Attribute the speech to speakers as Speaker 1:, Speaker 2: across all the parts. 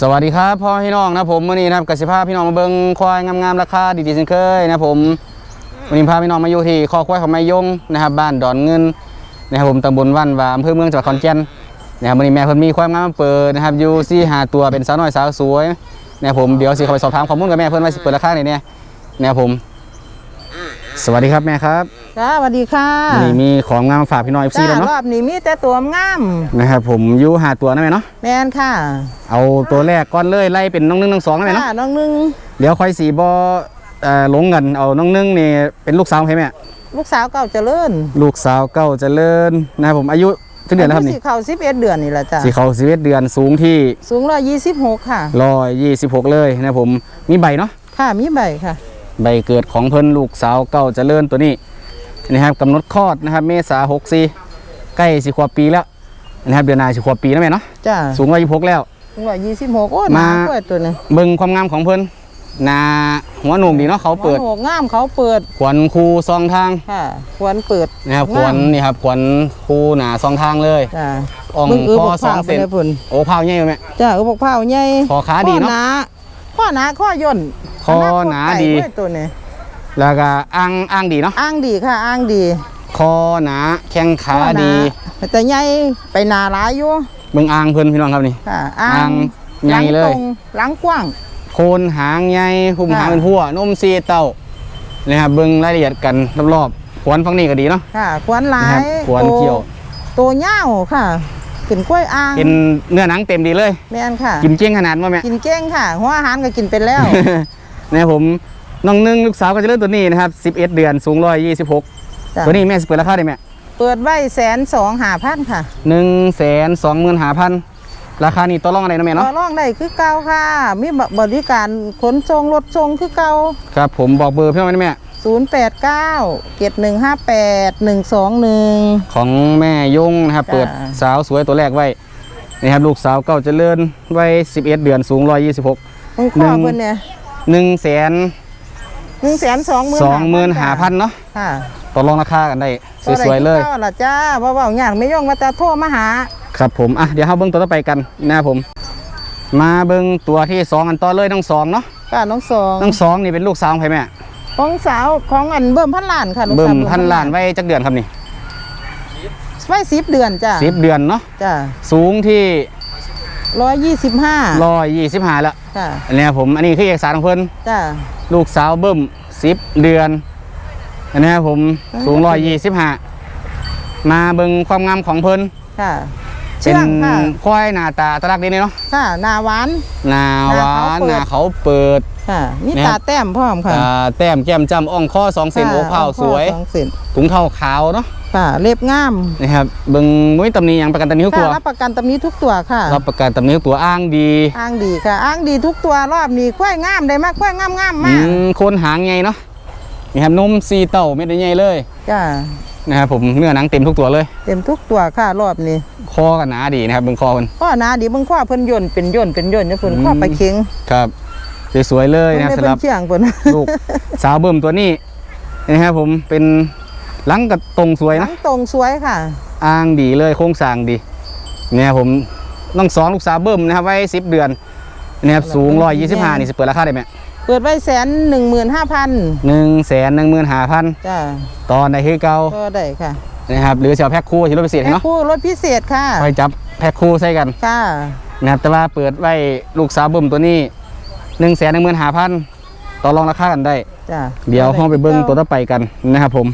Speaker 1: สวัสดีครับพ่อพี่น้องนะผมวันนี้นะครับกสิภาพี่น้องมาเบิงควายงามๆราคาดีๆเช่นเคยนะผมวันนี้พาพี่น้องมาอยู่ที่คอควายของแม่ยงนะครับ บ้านดอนเงินนะครับผมตำบลว่านวาอำเภอเมืองจังหวัดขอนแก่น นะครับวันนี้แม่เพิ่นมีความงามมาเปิดนะครับอยู่ซี่หาตัวเป็นสาวน้อยสาวสวยนะครับผมเดี๋ยวสิเข้าไปสอบถามข้อมูลกับแม่เพิ่นว่าสิเปิดราคาไหนเนี่ยนะครับผม สวัสดีครับแม่ครับ
Speaker 2: จ้าสวัสดีค่ะ
Speaker 1: วันนี้มีของงามมาฝากพี่น้องเอฟซี
Speaker 2: จ้า
Speaker 1: แล้วเนาะ
Speaker 2: รอบนี้มีแต่ตัวงาม
Speaker 1: นะครับผมอยู่หาตัวนะแม่เนาะ
Speaker 2: แมนค่ะ
Speaker 1: เอาตัวแรกก้อนเลยไล่เป็นน้องหนึ่งน้องสองนะแม่เนาะ
Speaker 2: จ้าน้องหนึง
Speaker 1: เดี๋ยวค่อยสีบอเอ่อหลงกันเอาน้องนึ่งนี่เป็นลูกสาวใช่ไหม
Speaker 2: ลูกสาวเก่าเจริญ
Speaker 1: ลูกสาวเก้าเจริญนะครับผมอายุ เท่าเดือนแล้วครับ
Speaker 2: อายุ
Speaker 1: นี่
Speaker 2: สิเขาสิบเอ็ดเดือนนี่แหละจ้า
Speaker 1: สีเขาสิบเอ็ดเดือนสูงที่
Speaker 2: สูงร้อยยี่สิบหกค่ะ
Speaker 1: ร้อยยี่สิบหกเลยนะครับผมมีใบเนาะ
Speaker 2: ค่ะมีใบค่ะ
Speaker 1: ใบเกิดของเพิ่นลูกสาวเก้าเจริญตัวนี้นะครับกำหนดคลอดนะครับ เมษาหกสี่ใกล้สิขวบปีแล้วนะครับเดือนหน้าสิขวบปีนะแม่เนาะ
Speaker 2: จ้า
Speaker 1: สูงร้อยยี่สิบหกแล้ว
Speaker 2: สูงร้อยยี่สิบหกโอ้ห
Speaker 1: มา
Speaker 2: นากล้วยตัวนี้
Speaker 1: เบิ่งความงามของเพิ่นห นาหัวโหนุ่มดีเนาะเขาเปิด
Speaker 2: หัวงามเขาเปิด
Speaker 1: ขวัญคูซองทาง
Speaker 2: ค่ะควรเปิด
Speaker 1: นะครับข
Speaker 2: งาม
Speaker 1: วัญนี่ครับขวัญคูหนาซองทางเลย
Speaker 2: จ้า
Speaker 1: อ่อง
Speaker 2: เบิ่งเออ
Speaker 1: คอบ
Speaker 2: ก
Speaker 1: สอ
Speaker 2: ผ้างไป
Speaker 1: เซน
Speaker 2: เลยพุ่น
Speaker 1: โอ้เผาใหญ่ไหม
Speaker 2: จ้าเออบกเผาใหญ่
Speaker 1: คอขาดีเนาะ
Speaker 2: ข้อหนาข้อหนาข้อย่น
Speaker 1: คอหนาดี
Speaker 2: ขดไก่วยตัวนี้
Speaker 1: แล้วก็อ่างอ่างดีเนาะ
Speaker 2: อ้างดีค่ะอ้างดี
Speaker 1: คอหนาแข้งขา
Speaker 2: ข้อหน
Speaker 1: ดี
Speaker 2: แต่ใหญ่ไปหนาหลายอยู่
Speaker 1: เบิ่งอ่างเพิ่นพี่น้องครับนี่
Speaker 2: ค่ะ
Speaker 1: อ่า
Speaker 2: อ่างง
Speaker 1: ใหญ่เลย
Speaker 2: งตรงหลังกว้าง
Speaker 1: โคนหางใหญ่หุ้ม
Speaker 2: ค่ะ
Speaker 1: หางเป็นพั่วนมซีเต้านะครับเบิ่งรายละเอียดกันรอบๆขวัญฝั่งนี้ก็ดีเนาะ
Speaker 2: ค่ะควนหลา
Speaker 1: นะครับ
Speaker 2: ย
Speaker 1: ขวัญเกี่ยว
Speaker 2: ตัวเง่าวค่ะกินกล้วยอ่าง
Speaker 1: เป็นเนื้อหนังเต็มดีเลย
Speaker 2: แม่นค่ะ
Speaker 1: กินเจียงขนาดว่าแม่
Speaker 2: กินเก้งค่ะหัวอาหารก็กินเป็นแล้ว
Speaker 1: นะครับผมน้องหนึงลูกสาวก็จะเริ่มตัวนี้นะครับ11 เดือนสูง126
Speaker 2: จ้ะ
Speaker 1: ตัวนี้แม่สิเปิดราคาได้ไหม
Speaker 2: เปิดไว้แสนสองหาพันค่ะ
Speaker 1: หนึ่งแสนสองหมื่นห้าพัน ราคานี้ต่อรองอะไรนะแม่
Speaker 2: ต่
Speaker 1: เนาะ
Speaker 2: อรองได้คือเก่าค่ะ มีบริการขนส่งรถส่งคือเก่า
Speaker 1: ครับผมบอกเบอร์พี่น้องไว้นะแม่
Speaker 2: 0 8 9 7 1 5 8 1 2 1
Speaker 1: ของแม่ยงนะครับ
Speaker 2: จ้ะ
Speaker 1: เปิดสาวสวยตัวแรกไว้นี่ครับลูกสาวเก้าเจริญไว้11เดือนสูง126
Speaker 2: มึงขอเพิ่นเนี่ย
Speaker 1: 1แสน
Speaker 2: หนึ่งแสนสองหมื่น
Speaker 1: สองหมื่นห้าพันเนาะ
Speaker 2: ค่ะ
Speaker 1: ต่อรองราคากันได้สวยๆเลย
Speaker 2: ก็ล่ะจ้าบ่เว้าอย่างไม่ย่องมาแต่โทรมาหา
Speaker 1: ครับผมอะเดี๋ยวเราเบิ้งตัวต่อไปกันนะครับผม มาเบิ้งตัวที่สองกันต่อเลยทั้งสองเนาะ
Speaker 2: ค่ะน้องสอง
Speaker 1: ทั้งสองนี่เป็นลูกสาวของใครแม่
Speaker 2: ของสาวของอันเบิ่มพันล้านค่ะลูก
Speaker 1: เบิ่
Speaker 2: สาว
Speaker 1: มพันล้านไว้จักเดือนครับนี่
Speaker 2: ไว้สิบเดือนจ้ะ
Speaker 1: สิบเดือนเนาะ
Speaker 2: จ้ะ
Speaker 1: สูงที่
Speaker 2: ร้อยยี่สิบห้า
Speaker 1: ร้อยยี่สิบห้าแล้ว
Speaker 2: ค่ะ
Speaker 1: อันเนี้ยผมอันนี้คือเอกสารของเพิ่น
Speaker 2: จ้ะ
Speaker 1: ลูกสาวเบิ่มสิบเดือนอันเนี้ยผมสูงร้อยยี่สิบห้ามาเบิ่งความงามของเพิ่น
Speaker 2: ค่ะ
Speaker 1: เป็
Speaker 2: เชื่
Speaker 1: น
Speaker 2: องค่ะ
Speaker 1: ควายหน้าตาตาลักดีเนาะ
Speaker 2: ค่ะหนาหวาน
Speaker 1: หน้าหวานห
Speaker 2: ห
Speaker 1: น้า
Speaker 2: น้า
Speaker 1: เขา
Speaker 2: เขาเปิด
Speaker 1: เปิด
Speaker 2: ค่ะมี
Speaker 1: เนี่ย
Speaker 2: ตาแต้มพร้อมค่ะ
Speaker 1: อ่าแต้มแก้มจ้ำอ่องข้อสองเซน
Speaker 2: ค่ะ
Speaker 1: โอเผาสวย
Speaker 2: สองเส้น
Speaker 1: ถุงเท้าขาวเนาะ
Speaker 2: ค่ะเล็บงาม
Speaker 1: นะครับเบิ่งมุ้ยตำหนี้ยังประกันตำหนี้ทุก
Speaker 2: ค่ะ
Speaker 1: ตัว
Speaker 2: รับประกันตำนี้ทุกตัวค่ะ
Speaker 1: รับประกันตำหนี้ทุกตัวอ้างดี
Speaker 2: อ้างดีค่ะอ้างดีทุกตัวรอบนี้ควายงามได้มากควายงามงาม
Speaker 1: อื
Speaker 2: มาก
Speaker 1: มโคนหางใหญ่เนาะนี่ครับนมซีเต้าเม็ดใหญ่เลย
Speaker 2: จ้ะ
Speaker 1: นะครับผมเนื้อหนังเต็มทุกตัวเลย
Speaker 2: เต็มทุกตัวค่ะรอบนี้
Speaker 1: คอกันหนาดีนะครับเบิ่งคอมัน
Speaker 2: ข้อหนาดีเบิ่งข้อเพิ่นย่นเป็นย่นเป็นย่นเนี่ยเพิ่น
Speaker 1: อืม
Speaker 2: ข้อไปเค็ง
Speaker 1: ครับสวยๆเลยนะครับ
Speaker 2: เพิ่
Speaker 1: สำหรับ
Speaker 2: เพิ่นเชียงเพิ่น
Speaker 1: ลูกสาวเบิ่มตัวนี้นะครับผมเป็นหลังกับตรงสวย
Speaker 2: หลั
Speaker 1: นะ
Speaker 2: งตรงสวยค่ะ
Speaker 1: อ้างดีเลยโครงสร้างดีเนี่ยผมต้องสองลูกสาวเบิ่มนะครับไว้10เดือนนะครับสูง125นี่สิเปิดราคาได้ไหม
Speaker 2: เปิดไว้แสนหนึ่งหมื่นห้าพัน
Speaker 1: หนึ่งแสนหนึ่งหมื่นห้าพัน
Speaker 2: จ้ะ
Speaker 1: ตอนใดคือเก่า
Speaker 2: ก็ได้ค่ะ
Speaker 1: นะครับหรือจะเอาแพ็คคู่ที่รถพิเศษ
Speaker 2: แพ็ค
Speaker 1: เนาะ
Speaker 2: คู่รถพิเศษค่ะ
Speaker 1: ไปจับแพ็คคู่ใส่กัน
Speaker 2: ค่ะ
Speaker 1: นะครับแต่ว่าเปิดไว้ลูกสาวเบิ่มตัวนี้หนึ่งแสนหนึ่งหมื่นห้าพันต่อรองราคากันได้
Speaker 2: จ้ะ
Speaker 1: เดี๋ยวห้องไปเบิ้งตัวต่อไปกันนะครับผม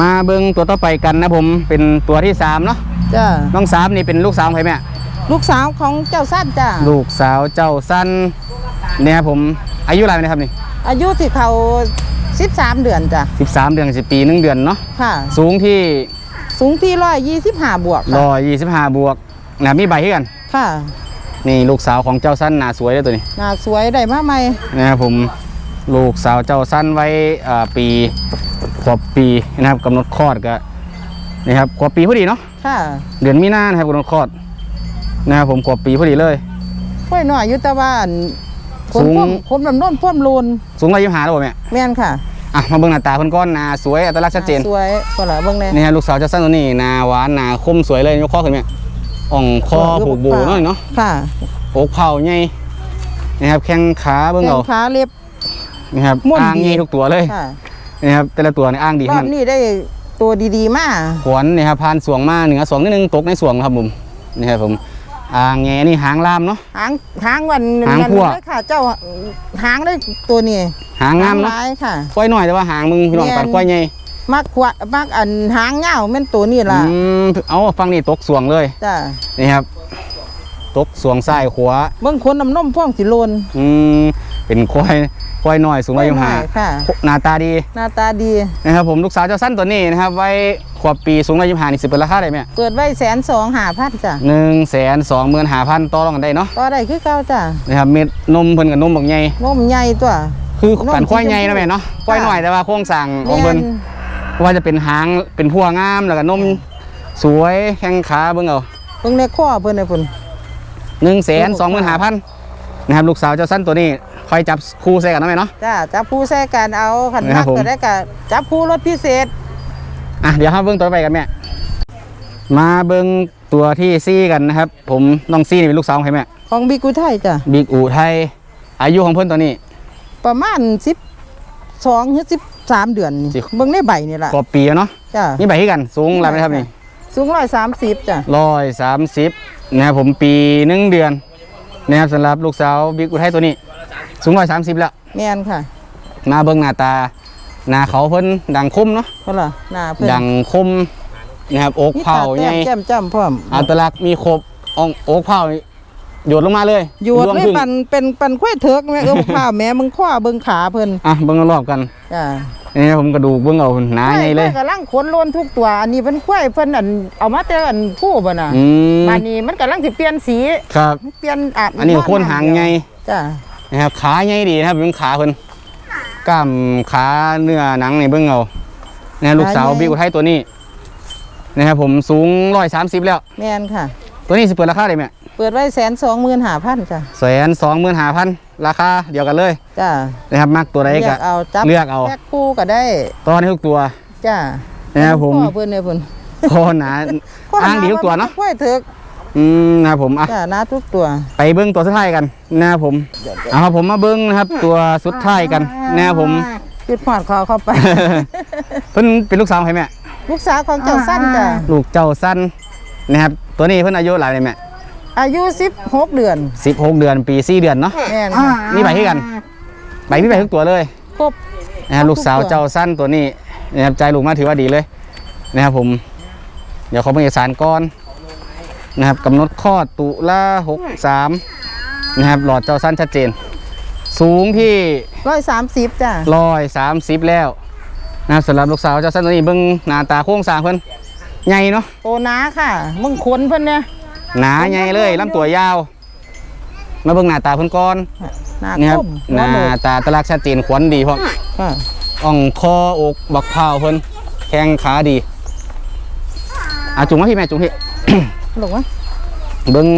Speaker 1: มาเบิ้งตัวต่อไปกันนะผมเป็นตัวที่สามเนาะ
Speaker 2: จ้ะ
Speaker 1: น้องสามนี่เป็นลูกสาวของใครแม่
Speaker 2: ลูกสาวของเจ้าสั้นจ้ะ
Speaker 1: ลูกสาวเจ้าสั้นเนี่ยครับผม อายุอะไรนะครับนี่
Speaker 2: อายุที่เขาสิบสามเดือนจ้ะ
Speaker 1: สิบสามเดือนสิบปีหนึ่งเดือนเนาะ
Speaker 2: ค่ะ
Speaker 1: สูงที่
Speaker 2: สูงที่ร้อยยี่สิบห้าบวก
Speaker 1: ร้
Speaker 2: ค่ะ
Speaker 1: อยยี่สิบห้าบวกนะมีใบให้กัน
Speaker 2: ค่ะ
Speaker 1: นี่ลูกสาวของเจ้าสั้นหนาสวยเลยตัวนี้
Speaker 2: หน้าสวยได้มาใหม่
Speaker 1: นะครับผมลูกสาวเจ้าสั้นไว้อ่าปีขวบปีนะครับกำหนดคลอดก็นะครับขวบปีพอดีเนาะ
Speaker 2: ค่ะ
Speaker 1: เดือนมีนานะครับกำหนดคลอดนะครับผมขวบปีพอดีเลย
Speaker 2: กล้วยน้อยอยู่แต่ว่าอัน ผม
Speaker 1: สูง
Speaker 2: พ่วมผมลำน้นพ่วมลูน
Speaker 1: สูงร้อยยี่สิบห้าแล้วบ่แม่
Speaker 2: แม่นค่ะ
Speaker 1: อะมาเบิ่งหน้าตาเพิ่นก้อนหนาสวยอัตลักษณ์ชัดเจน
Speaker 2: สวยก็ละเบิ่งแน่
Speaker 1: นี่ฮะลูกสาวเจะสั้นตัวนี้หนาหวานหนาคมสวยเลยยกข้อขึ้นแม่อ่องคอผูกโบเนาะเนาะ
Speaker 2: ค่ะ
Speaker 1: อกเผาใหญ่นะครับแข้งขาเบิ่ง
Speaker 2: แข้
Speaker 1: เอา
Speaker 2: งขาเล็บ
Speaker 1: นะครับ
Speaker 2: ม่วน
Speaker 1: อ่าง
Speaker 2: ดี
Speaker 1: ใหญ่ทุกตัวเลย
Speaker 2: ค่ะ
Speaker 1: นะครับแต่ละตัวนี่อ่างดี
Speaker 2: ร
Speaker 1: ทั้
Speaker 2: องบ
Speaker 1: นั้น
Speaker 2: นี้ได้ตัวดีๆมา
Speaker 1: ขวนนี่ครับพานสวงมาเหนือสวงนิดนึงตกในสวงครับผมนี่ครับผม อ่างแงนี่หางลามเนาะ
Speaker 2: หางหางวัน
Speaker 1: หาง
Speaker 2: นั้น
Speaker 1: พวก
Speaker 2: เลยค่ะ เจ้าหางได้ตัวนี้
Speaker 1: หางงามเนาะ
Speaker 2: หลายค่ะ
Speaker 1: ควายหน่อยแต่ว่าหางมึงพี่น้อง
Speaker 2: แม่น
Speaker 1: ปัดควายใหญ่
Speaker 2: มักขวะมักอันหางเงาวแม่นตัวนี้ล่ะ
Speaker 1: อืมเอาฟังนี่ตกสวงเลย
Speaker 2: จ้า
Speaker 1: นี่ครับ ตกสวงซ้ายขวา
Speaker 2: เบิ่งคนน้ำนมพ่วงสิโลน
Speaker 1: อืมเป็นควาย ควายหน่อยสูงร้อยยี่สิบห้า
Speaker 2: ค่ะ
Speaker 1: หน้าตาดี
Speaker 2: หน้าตาดี
Speaker 1: นะครับผมลูกสาวเจ้าสั้นตัวนี้นะครับไว้ขวบปีสูงร้อยยี่สิบห้านี่สิเป็นราคาได้ไหม
Speaker 2: เปิดไว้แสนสองหาพันจ้ะ
Speaker 1: หนึ่งแสนสองหมื่นห้าพันต่อรองกันได้เนาะ
Speaker 2: ก็ได้คือเก่าจ้ะ
Speaker 1: นะครับเม็ดนมเพิ่นกับนมบักใหญ่
Speaker 2: นมใหญ่ตัว
Speaker 1: คือ
Speaker 2: น้อง
Speaker 1: กันควายใหญ่
Speaker 2: สีชมพู
Speaker 1: นะแม่เนาะควายหน่อยแต่ว่าโครงสร้างของ
Speaker 2: แม่
Speaker 1: เพิ่น
Speaker 2: น
Speaker 1: ว่าจะเป็นหางเป็นพัวงามแล้วก็นมสวยแข้งขาเบิ่งเอา
Speaker 2: เบิ่งในข้อเพิ่นน่ะเพิ่น
Speaker 1: หนึ่งแสนสองหมื่นห้าพันนะครับลูกสาวเจ้าสั้นตัวนี้ คอยจับคู่ใส่กันนะแม่เนาะ
Speaker 2: จ้าจับผู้แท้กันเอาขัน
Speaker 1: นะครั
Speaker 2: มั
Speaker 1: บ
Speaker 2: ก
Speaker 1: ผม
Speaker 2: ก็ได้ก็จับผู้รถพิเศษ
Speaker 1: อะเดี๋ยวเราเบิ่งตัวไปกันแม่ มาเบิ่งตัวที่ซี่กันนะครับ ผมน้องซี่นี่เป็นลูกสาวของใครแม่
Speaker 2: ของบิกุไทยจ้ะ
Speaker 1: บิ๊กอูไทย อายุของเพิ่นตอนนี้
Speaker 2: ประมาณ12หรือ13เดือนนี่
Speaker 1: สิ
Speaker 2: เบิ่งในใบนี่ล่ะ
Speaker 1: กว่าปีแล้วเนาะ
Speaker 2: จ้า
Speaker 1: นี่ใบที่กันสูงอะไรไหมครับนี่
Speaker 2: สูง130จ้ะ
Speaker 1: ร้อยสามสิบนะครับผมปีหนึ่งเดือนนะครับสำหรับลูกสาวบิ๊กอุทัยตัวนี้ สูงร้อยสามสิบแล้ว
Speaker 2: แม่นค่ะ
Speaker 1: มาเบิ่งหน้าตา หน้าเขาเพิ่นดังคมเนาะ
Speaker 2: เพิ่นล่ะหน้าเพิ่น
Speaker 1: ดังคมนะครับอก
Speaker 2: มี
Speaker 1: เผา
Speaker 2: ต
Speaker 1: ให
Speaker 2: แต้
Speaker 1: ญ่
Speaker 2: มแจ่มจ้ำพร้อม
Speaker 1: อัตลักษณ์มีครบอ่องอกเผาโยดลงมาเลย
Speaker 2: อยู่
Speaker 1: รวม
Speaker 2: ไม่
Speaker 1: ถึง
Speaker 2: ปันเป็นปันข้อยเถิกแม่เออข้าวแม่มึงข้อเบิ่งขาเพิ่น
Speaker 1: อะเบิ่งรอบๆกัน
Speaker 2: จ้า
Speaker 1: นี่นะผมกระดูกเบิ่งเอาหนาใหญ่เลย
Speaker 2: ข้อกำลังขนโลนทุกตัวอันนี้เพิ่นข้อยเพิ่นอันเอามาแต่อันผู้บ่น่ะ
Speaker 1: อืม
Speaker 2: บานนี้มันกำลังสิเปลี่ยนสี
Speaker 1: ครับ
Speaker 2: เปลี่ยนอาบ
Speaker 1: อันนี้ก็โคนหางใหญ่
Speaker 2: จ้า
Speaker 1: นะครับขาใหญ่ดีนะครับเป็นขาเพิ่นกล้ามขาเนื้อหนังนี่เบิ่งเอานะครับลูกสาวบิ๊กอุทัยตัวนี้นะครับผมสูงร้อยสามสิบแล้ว
Speaker 2: แม่นค่ะ
Speaker 1: ตัวนี้สิเปิดราคาได้ไหม
Speaker 2: เปิดไว้แสนสองหมื่นห้าพันจ้ะ
Speaker 1: แสนสองหมื่นห้าพันราคาเดียวกันเลย
Speaker 2: จ้า
Speaker 1: นะครับมักตัวใด
Speaker 2: เลื
Speaker 1: ก็
Speaker 2: อกเอาจับ
Speaker 1: เลือกเอา
Speaker 2: แพ็คคู่ก็ได้
Speaker 1: ตอนนี้ทุกตัว
Speaker 2: จ้า
Speaker 1: นะครับผม
Speaker 2: พ่อเพิ่นเนี่ยเพิ่น
Speaker 1: โคหนาอ้างดีทุกตัวเนาะ
Speaker 2: ข้อยเถิก
Speaker 1: อืมนะครับผมอะ
Speaker 2: จ้านาทุกตัว
Speaker 1: ไปเบิ้งตัวสุดท้ายกันนะครับผมเอาครับผมมาเบิ้งนะครับตัวสุดท้ายกันนะครับผม
Speaker 2: คิดพอดคอเข้าไป
Speaker 1: เพิ่นเป็นลูกสาวใครแม่
Speaker 2: ลูกสาวของเจ้าสั้นจ้ะ
Speaker 1: ลูกเจ้าสั้นนะครับตัวนี้เพิ่นอายุหลายเลยแม่
Speaker 2: อายุสิบหกเดือน
Speaker 1: สิบหกเดือนปีสี่เดือนเนาะ
Speaker 2: แม่นค่ะ
Speaker 1: นี่ใบที่กันใบพี่ใบทุกตัวเลย
Speaker 2: ครบ
Speaker 1: นะครับลูกสาวเจ้าสั้นตัวนี้นะครับใจลูกมาถือว่าดีเลยนะครับผม เดี๋ยวขอเป็นเอกสารก่อน นะครับกำหนดคลอดตุลาหกสามนะครับหลอดเจ้าสั้นชัดเจน สูงที่
Speaker 2: ร้อยสามสิบจ้ะ
Speaker 1: ร้อยสามสิบแล้วนะครับสำหรับลูกสาวเจ้าสั้นตัวนี้เบิ่งหน้าตาโครงสร้างเพิ่นใหญ่เนาะ
Speaker 2: โตนาค่ะมึงขนเพิ่นเนี่ย
Speaker 1: หนาใหญ่เลยลำตัวยาว มาเบิ่งหน้าตาเพิ่นก่อน
Speaker 2: หน้า
Speaker 1: นี่ค
Speaker 2: ครับม
Speaker 1: หน้าตาตะลักชัดเจนขวัญดีพร้อม
Speaker 2: ค่ะ
Speaker 1: อ่องคออกบักพร้าวเพิ่นแข้งขาดีอาจุงมาพี่แม่จุงพี่
Speaker 2: หลงวะ
Speaker 1: เบิ่ง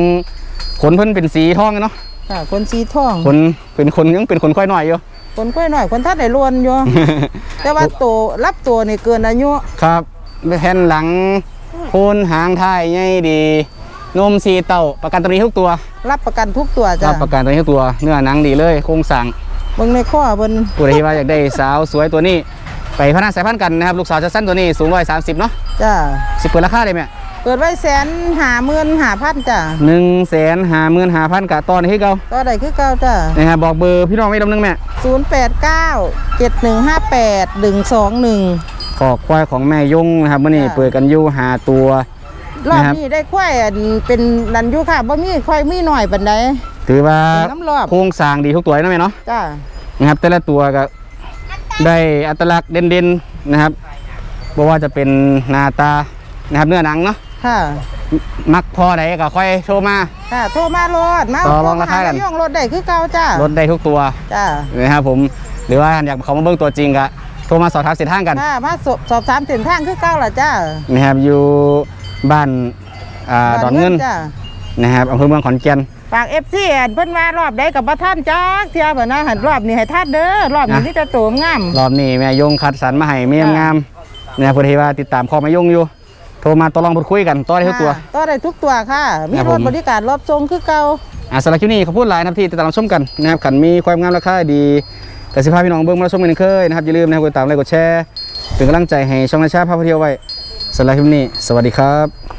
Speaker 1: ขนเพิ่นเป็นสีทองเนาะ
Speaker 2: ค่ะคนสีทอง
Speaker 1: ขนเป็นคนยังเป็นคนค่อยน้อยอยู่
Speaker 2: คนก้อยหน่อยคนทัดได้ลวนอยู่แต่ว่าโตรับตัวนี่เกินอายุ
Speaker 1: ครับแผ่นหลังโคนหางท้ายใหญ่ดีนมสีเต่าประกันตัวนี้ทุกตัว
Speaker 2: รับประกันทุกตัว
Speaker 1: ค
Speaker 2: จ้ะ
Speaker 1: รับประกันตัวนี้ทุกตัว เนื้อหนังดีเลยโครงสร้าง
Speaker 2: เบิ่งในข้อเพิ่น
Speaker 1: ผู้ใดที่ว่าอยากได้สาวสวยตัวนี้ ไปพัฒนาสายพันธุ์กันนะครับ ลูกสาวจะสั้นตัวนี้สูงร้อยสามสิบเนาะ
Speaker 2: จ้ะ
Speaker 1: สิเปิดราคาได้ไหม
Speaker 2: เปิดไว้แสนหาหมื่นหาพันจ้ะ
Speaker 1: หนึ่งแสนห้าหมื่นห้าพันกะตอนนี้เก่า
Speaker 2: ก็ได้คือเก่าจ้ะ
Speaker 1: นะครับบอกเบอร์พี่น้องไม่ลำนึงแม่
Speaker 2: ศูนย์แปดเก้าเจ็ดหนึ่งห้าแปดหนึ่งสองหนึ่ง
Speaker 1: ขอกควายของแม่ยงนะครับมื่อนี้
Speaker 2: ค่ะ
Speaker 1: เปิดกันอยู่หาตัว
Speaker 2: รอบ
Speaker 1: นะครับ
Speaker 2: นี้ได้ควายอันเป็นนันอยุค่ะบ่มีควายมีหน่อยปานใด
Speaker 1: ถือว่า
Speaker 2: น้ำรอบ
Speaker 1: โครงสร้างดีทุกตัวเลยนะแม่เนาะ
Speaker 2: จ้ะ
Speaker 1: นะครับ แต่ละตัวก็ได้อัตลักษณ์เด่นๆนะครับบ่ว่าจะเป็นหน้าตานะครับเนื้อหนังเนาะ
Speaker 2: ค่ะ
Speaker 1: มักพอใดก็ค่อยโชว์มา
Speaker 2: ค่ะโทรมาโลดมา
Speaker 1: ต่อรองราคากัน
Speaker 2: ย่องรถได้คือเก่าจ้ะ
Speaker 1: ลดได้ทุกตัว
Speaker 2: จ้ะ
Speaker 1: นะครับผมหรือว่าอยากเขามาเบิ่งตัวจริงก็โทรมาสอบถามเส้นทางกัน
Speaker 2: ค่ะมาสอบสอบถามเส้นทางคือเก้าล่ะจ้า
Speaker 1: นะครับอยู่บ้านอ่าดอนเงิน
Speaker 2: จ้า
Speaker 1: นะครับอำเภอเมืองขอนแก่น
Speaker 2: ฝากเอฟซีเพิ่นว่ารอบใดกับบ่ท่านจักเที่ยบ่นะหันรอบนี้ให้ท่านเด้อรอบนี้
Speaker 1: นะ
Speaker 2: นี่จะโตงาม
Speaker 1: รอบนี้แม่ยงคัดสรรมาให้เมียงามนะครับเพื่อที่ว่าติดตามข้อแม่ยงอยู่ โทรมาต่อรองพูดคุยกันต่อได้ทุกตัว
Speaker 2: ค่ะต่อได้ทุกตัวค่ะ มี
Speaker 1: ครับ
Speaker 2: ร
Speaker 1: ผ
Speaker 2: ถ
Speaker 1: ม
Speaker 2: บริการรอบทรงคือเก่า
Speaker 1: อ่าสำหรับคลิปนี้ขอบคุณหลายนะครับที่ติดตามรับชมกันนะครับขันมีความงามราคาดีกสิภาพพี่น้องเบิ้งมารับชมกันอีกเคยนะครับอย่าลืมนะครับกดติดตามไลค์กดแชร์เป็นกำลังใจให้ช่องนาชาพาไปเที่ยวไว้สำหรับคลิปนี้สวัสดีครับ